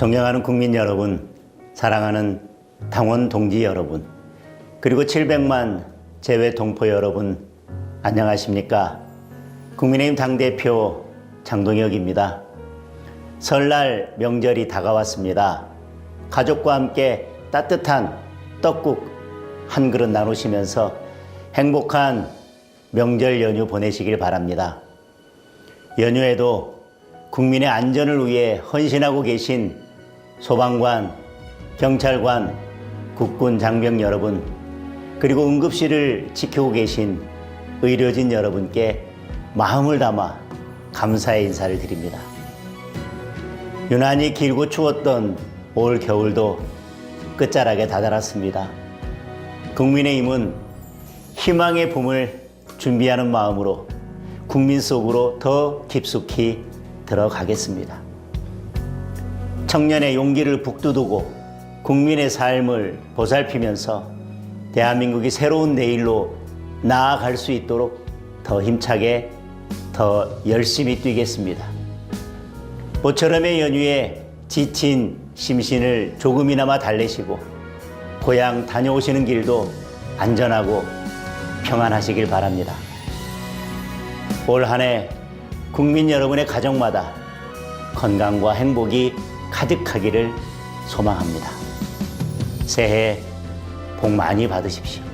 존경하는 국민 여러분, 사랑하는 당원 동지 여러분, 그리고 700만 재외 동포 여러분, 안녕하십니까? 국민의힘 당대표 장동혁입니다. 설날 명절이 다가왔습니다. 가족과 함께 따뜻한 떡국 한 그릇 나누시면서 행복한 명절 연휴 보내시길 바랍니다. 연휴에도 국민의 안전을 위해 헌신하고 계신 소방관, 경찰관, 국군 장병 여러분, 그리고 응급실을 지키고 계신 의료진 여러분께 마음을 담아 감사의 인사를 드립니다. 유난히 길고 추웠던 올 겨울도 끝자락에 다다랐습니다. 국민의힘은 희망의 봄을 준비하는 마음으로 국민 속으로 더 깊숙이 들어가겠습니다. 청년의 용기를 북돋우고 국민의 삶을 보살피면서 대한민국이 새로운 내일로 나아갈 수 있도록 더 힘차게 더 열심히 뛰겠습니다. 모처럼의 연휴에 지친 심신을 조금이나마 달래시고 고향 다녀오시는 길도 안전하고 평안하시길 바랍니다. 올 한 해 국민 여러분의 가정마다 건강과 행복이 가득하기를 소망합니다. 새해 복 많이 받으십시오.